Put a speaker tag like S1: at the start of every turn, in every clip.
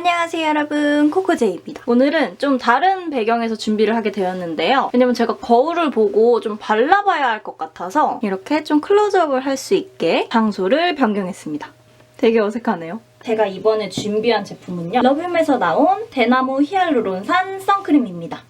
S1: 안녕하세요 여러분 코코제이입니다. 오늘은 좀 다른 배경에서 준비를 하게 되었는데요. 왜냐면 제가 거울을 보고 좀 발라봐야 할 것 같아서 이렇게 좀 클로즈업을 할 수 있게 장소를 변경했습니다. 되게 어색하네요. 제가 이번에 준비한 제품은요. 러뷸에서 나온 대나무 히알루론산 선크림입니다.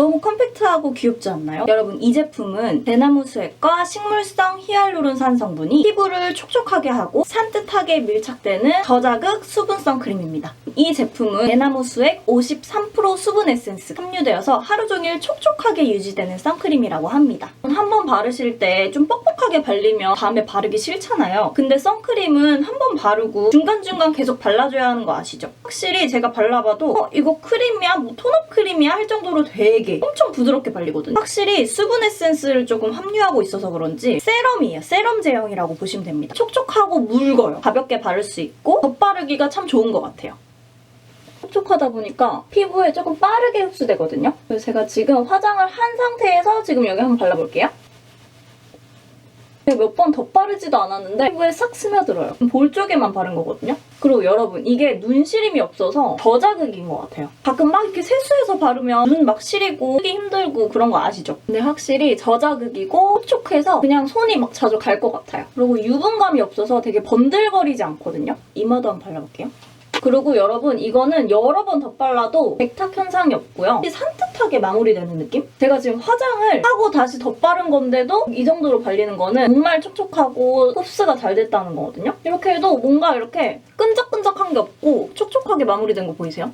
S1: 너무 컴팩트하고 귀엽지 않나요? 여러분 이 제품은 대나무 수액과 식물성 히알루론산 성분이 피부를 촉촉하게 하고 산뜻하게 밀착되는 저자극 수분 선크림입니다. 이 제품은 대나무 수액 53% 수분 에센스 함유되어서 하루 종일 촉촉하게 유지되는 선크림이라고 합니다. 한 번 바르실 때 좀 뻑뻑하게 발리면 다음에 바르기 싫잖아요. 근데 선크림은 한 번 바르고 중간중간 계속 발라줘야 하는 거 아시죠? 확실히 제가 발라봐도 어, 이거 크림이야? 뭐 톤업 크림이야? 할 정도로 되게 엄청 부드럽게 발리거든요. 확실히 수분 에센스를 조금 함유하고 있어서 그런지 세럼이에요. 세럼 제형이라고 보시면 됩니다. 촉촉하고 묽어요. 가볍게 바를 수 있고 덧바르기가 참 좋은 것 같아요. 촉촉하다 보니까 피부에 조금 빠르게 흡수되거든요. 그래서 제가 지금 화장을 한 상태에서 지금 여기 한번 발라볼게요. 몇 번 덧바르지도 않았는데 피부에 싹 스며들어요. 볼 쪽에만 바른 거거든요. 그리고 여러분 이게 눈 시림이 없어서 저자극인 것 같아요. 가끔 막 이렇게 세수해서 바르면 눈 막 시리고 쓰기 힘들고 그런 거 아시죠? 근데 확실히 저자극이고 촉촉해서 그냥 손이 막 자주 갈 것 같아요. 그리고 유분감이 없어서 되게 번들거리지 않거든요. 이마도 한번 발라볼게요. 그리고 여러분 이거는 여러 번 덧발라도 백탁 현상이 없고요. 산뜻 하게 마무리되는 느낌? 제가 지금 화장을 하고 다시 덧바른 건데도 이 정도로 발리는 거는 정말 촉촉하고 흡수가 잘 됐다는 거거든요. 이렇게 해도 뭔가 이렇게 끈적끈적한 게 없고 촉촉하게 마무리된 거 보이세요?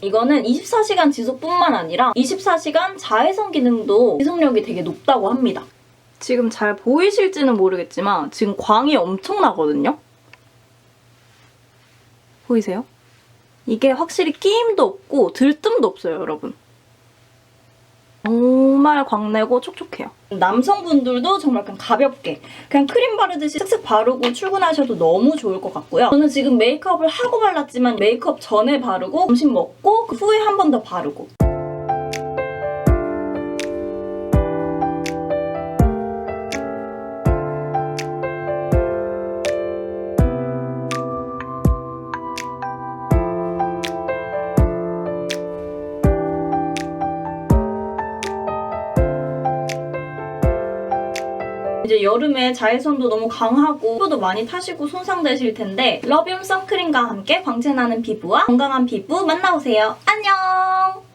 S1: 이거는 24시간 지속뿐만 아니라 24시간 자외선 기능도 지속력이 되게 높다고 합니다. 지금 잘 보이실지는 모르겠지만 지금 광이 엄청나거든요. 보이세요? 이게 확실히 끼임도 없고 들뜸도 없어요, 여러분. 정말 광내고 촉촉해요. 남성분들도 정말 그냥 가볍게 그냥 크림 바르듯이 슥슥 바르고 출근하셔도 너무 좋을 것 같고요. 저는 지금 메이크업을 하고 발랐지만 메이크업 전에 바르고 점심 먹고 그 후에 한 번 더 바르고 이제 여름에 자외선도 너무 강하고 피부도 많이 타시고 손상되실 텐데 러비움 선크림과 함께 광채나는 피부와 건강한 피부 만나보세요. 안녕!